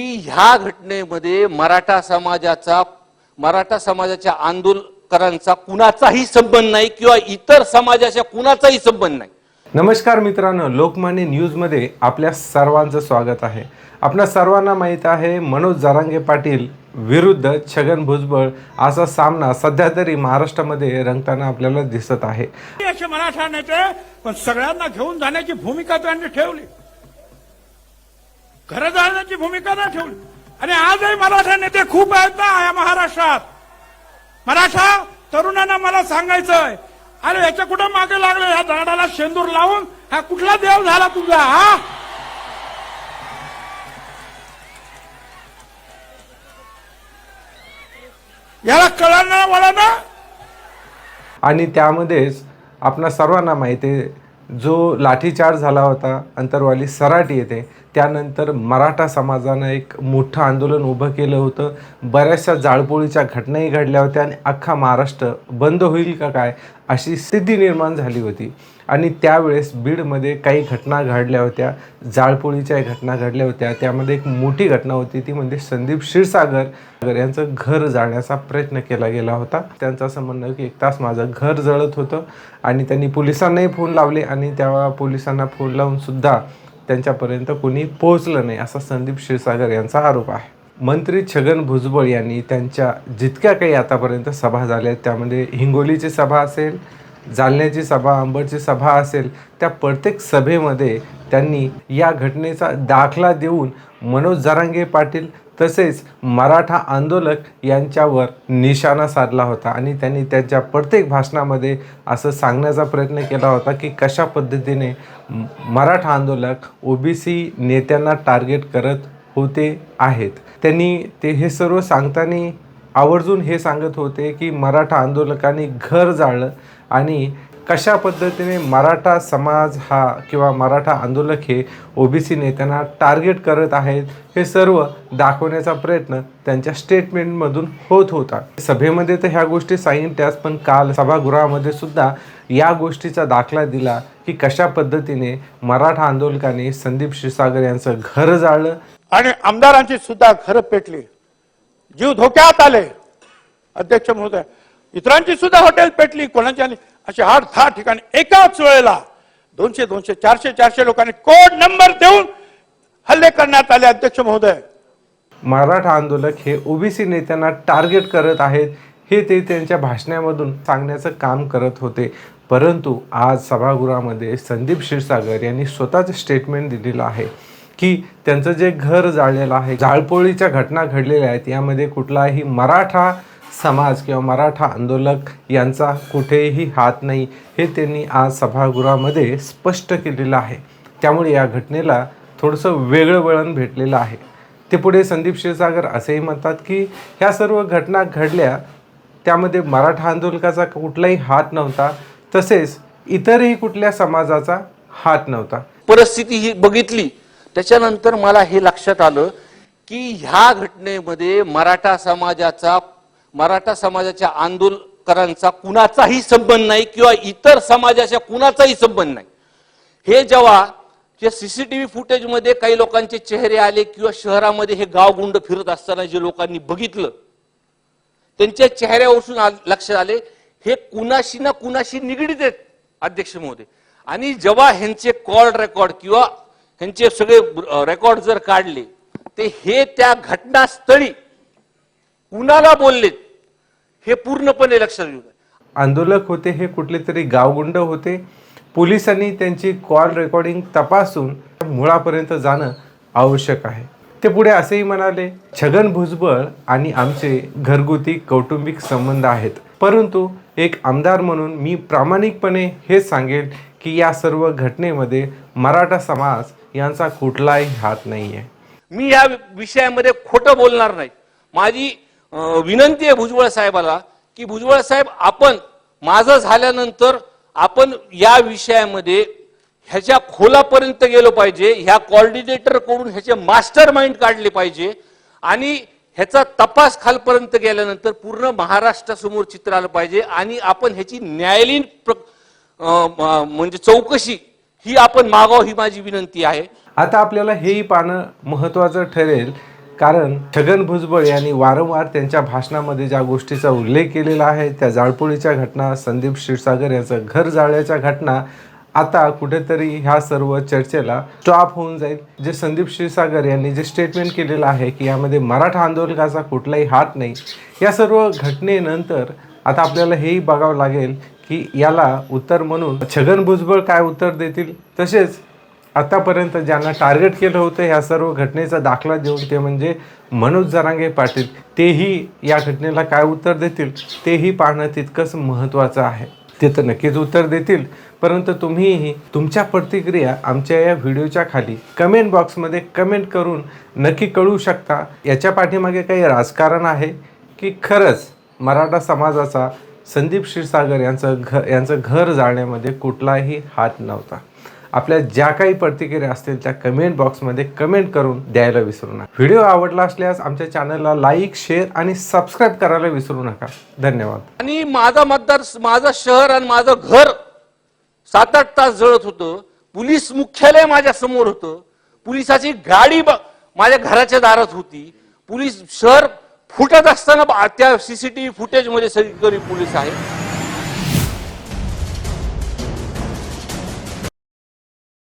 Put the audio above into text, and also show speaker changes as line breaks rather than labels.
की ह्या घटनेमध्ये मराठा समाजाचा मराठा समाजाच्या आंदोलकरांचा कुणाचाही संबंध नाही किंवा इतर समाजाच्या कुणाचाही संबंध नाही.
नमस्कार मित्रांनो लोकमान्य न्यूजमध्ये आपल्या सर्वांचं स्वागत आहे. आपल्या सर्वांना माहीत आहे मनोज जरांगे पाटील विरुद्ध छगन भुजबळ असा सामना सध्या तरी महाराष्ट्रामध्ये रंगताना आपल्याला दिसत आहे.
असे मराठा नेते पण सगळ्यांना घेऊन जाण्याची भूमिका त्यांनी ठेवली. घरं जाण्याची भूमिका नाही ठेवली. आणि आजही मराठा नेते खूप आहेत ना या महाराष्ट्रात. मराठा तरुणांना मला सांगायचंय अरे याच्या कुठं मागे लागलं? ह्या झाडाला शेंदूर लावून हा कुठला देव झाला तुझा हा? याला कळणार ना ना?
आणि त्यामध्येच आपणा सर्वांना माहिती आहे जो लाठीचार्ज झाला होता अंतरवाली सराटी येथे त्यानंतर मराठा समाजानं एक मोठं आंदोलन उभं केलं होतं. बऱ्याचशा जाळपोळीच्या घटनाही घडल्या होत्या आणि अख्खा महाराष्ट्र बंद होईल का काय अशी स्थिती निर्माण झाली होती. आणि त्यावेळेस बीडमध्ये काही घटना घडल्या होत्या. जाळपोळीच्या घटना घडल्या होत्या. त्यामध्ये एक मोठी घटना होती. ती म्हणजे संदीप क्षीरसागर यांचं घर जाळण्याचा प्रयत्न केला गेला होता. त्यांचं असं म्हणणं की एक तास माझं घर जळत होतं आणि त्यांनी पोलिसांनाही फोन लावले आणि त्या पोलिसांना फोन लावून सुद्धा त्यांच्यापर्यंत कोणी पोहोचलं नाही असा संदीप क्षीरसागर यांचा आरोप आहे. मंत्री छगन भुजबळ यांनी त्यांच्या जितक्या काही आतापर्यंत सभा झाल्या आहेत, त्यामध्ये हिंगोलीची सभा असेल जालन्याची सभा अंबडची सभा असेल त्या प्रत्येक सभेमध्ये त्यांनी या घटनेचा दाखला देऊन मनोज जरांगे पाटील तसेच मराठा आंदोलक यांच्यावर निशाणा साधला होता आणि त्यांनी त्यांच्या प्रत्येक भाषणामध्ये असं सांगण्याचा प्रयत्न केला होता की कशा पद्धतीने मराठा आंदोलक ओबीसी नेत्यांना टार्गेट करत होते आहेत. त्यांनी ते हे सर्व सांगताना आवर्जून हे सांगत होते की मराठा आंदोलकांनी घर जाळलं आणि कशा पद्धतीने मराठा समाज हा किंवा मराठा आंदोलक हे ओबीसी नेत्यांना टार्गेट करत आहेत हे सर्व दाखवण्याचा प्रयत्न त्यांच्या स्टेटमेंटमधून होत होता. सभेमध्ये तर ह्या गोष्टी सांगितल्यास पण काल सभागृहामध्ये सुद्धा या गोष्टीचा दाखला दिला की कशा पद्धतीने मराठा आंदोलकांनी संदीप क्षीरसागर यांचं घर जाळलं.
आणि आमदारांची सुद्धा घरं पेटली. जीव धोक्यात आले. अध्यक्ष महोदय इतरांची सुद्धा हॉटेल पेटली कोणाच्या असे आठ दहा ठिकाणी एकाच वेळेला दोनशे दोनशे चारशे चारशे लोकांनी कोड नंबर देऊन हल्ले करण्यात आले अध्यक्ष महोदय.
मराठा आंदोलक हे ओबीसी नेत्यांना टार्गेट करत आहेत. हे ते त्यांच्या भाषणामधून सांगण्याचं काम करत होते. परंतु आज सभागृहामध्ये संदीप क्षीरसागर यांनी स्वतःचं स्टेटमेंट दिलेलं आहे की त्यांचं जे घर जाळलेलं आहे जाळपोळीच्या घटना घडलेल्या आहेत यामध्ये कुठलाही मराठा समाज किंवा मराठा आंदोलक यांचा कुठेही हात नाही हे त्यांनी आज सभागृहामध्ये स्पष्ट केलेलं आहे. त्यामुळे या घटनेला थोडंसं वेगळं वळण भेटलेलं आहे. ते पुढे संदीप क्षीरसागर असेही म्हणतात की ह्या सर्व घटना घडल्या त्यामध्ये मराठा आंदोलकाचा कुठलाही हात नव्हता तसेच इतरही कुठल्या समाजाचा हात नव्हता.
परिस्थिती ही बघितली. त्याच्यानंतर मला हे लक्षात आलं की ह्या घटनेमध्ये मराठा समाजाचा मराठा समाजाच्या आंदोलकरांचा कुणाचाही संबंध नाही किंवा इतर समाजाच्या कुणाचाही संबंध नाही. हे जेव्हा जे सीसीटीव्ही फुटेजमध्ये काही लोकांचे चेहरे आले किंवा शहरामध्ये हे गावगुंड फिरत असताना जे लोकांनी बघितलं त्यांच्या चेहऱ्यावरून लक्षात आले हे कुणाशी ना कुणाशी निगडीत आहेत अध्यक्ष महोदय. आणि जेव्हा ह्यांचे कॉल रेकॉर्ड किंवा ह्यांचे सगळे रेकॉर्ड जर काढले ते हे त्या घटनास्थळी कुणाला बोललेत? हे पूर्णपणे लक्षात घेऊ
आंदोलक होते हे कुठले तरी गावगुंड होते. पोलिसांनी त्यांची कॉल रेकॉर्डिंग तपासून मुळापर्यंत जाणं आवश्यक आहे. ते पुढे असेही म्हणाले छगन भुजबळ आणि आमचे घरगुती कौटुंबिक संबंध आहेत. परंतु एक आमदार म्हणून मी प्रामाणिकपणे हेच सांगेन की या सर्व घटनेमध्ये मराठा समाज यांचा कुठलाही हात नाही आहे
मी या विषयामध्ये खोटं बोलणार नाही. माझी विनंती आहे भुजबळ साहेबाला की भुजबळ साहेब आपण माझं झाल्यानंतर आपण या विषयामध्ये ह्याच्या खोलापर्यंत गेलो पाहिजे ह्या कॉर्डिनेटरकडून ह्याचे मास्टर माइंड काढले पाहिजे आणि ह्याचा तपास खालपर्यंत गेल्यानंतर पूर्ण महाराष्ट्रासमोर चित्र आलं पाहिजे आणि आपण ह्याची न्यायालयीन म्हणजे चौकशी ही आपण मागाव ही माझी विनंती आहे.
आता आपल्याला हेही पाहणं महत्त्वाचं ठरेल कारण छगन भुजबळ यांनी वारंवार त्यांच्या भाषणामध्ये ज्या गोष्टीचा उल्लेख केलेला आहे त्या जाळपोळीच्या घटना संदीप क्षीरसागर यांचं घर जाळल्याच्या घटना आता कुठेतरी ह्या सर्व चर्चेला स्टॉप होऊन जाईल. जे संदीप क्षीरसागर यांनी जे स्टेटमेंट केलेलं आहे की यामध्ये मराठा आंदोलकाचा कुठलाही हात नाही या सर्व घटनेनंतर आता आपल्याला हेही बघावं लागेल की याला उत्तर म्हणून छगन भुजबळ काय उत्तर देतील? तसेच आतापर्यंत ज्यांना टार्गेट केलं होतं ह्या सर्व घटनेचा दाखला देऊन ते म्हणजे मनोज जरांगे पाटील तेही या घटनेला काय उत्तर देतील तेही पाहणं तितकंच महत्त्वाचं आहे. ते तर नक्कीच उत्तर देतील. परंतु तुम्हीही तुमच्या प्रतिक्रिया आमच्या या व्हिडिओच्या खाली कमेंट बॉक्समध्ये कमेंट करून नक्की कळू शकता. याच्या पाठीमागे काही राजकारण आहे की खरंच मराठा समाजाचा संदीप क्षीरसागर यांचं घ यांचं घर जाळण्यामध्ये कुठलाही हात नव्हता. आपल्या ज्या काही प्रतिक्रिया असतील त्या कमेंट बॉक्समध्ये कमेंट करून द्यायला विसरू नका. व्हिडिओ आवडला असल्यास आमच्या चॅनलला लाईक शेअर आणि सबस्क्राईब करायला विसरू नका. धन्यवाद.
आणि माझा मतदार माझं शहर आणि माझं घर सात आठ तास जळत होतं. पोलीस मुख्यालय माझ्यासमोर होतं. पोलिसाची गाडी माझ्या घराच्या दारात होती. पोलीस शहर फुटत असताना त्या सीसीटीव्ही फुटेजमध्ये सगळीकडे पोलीस आहे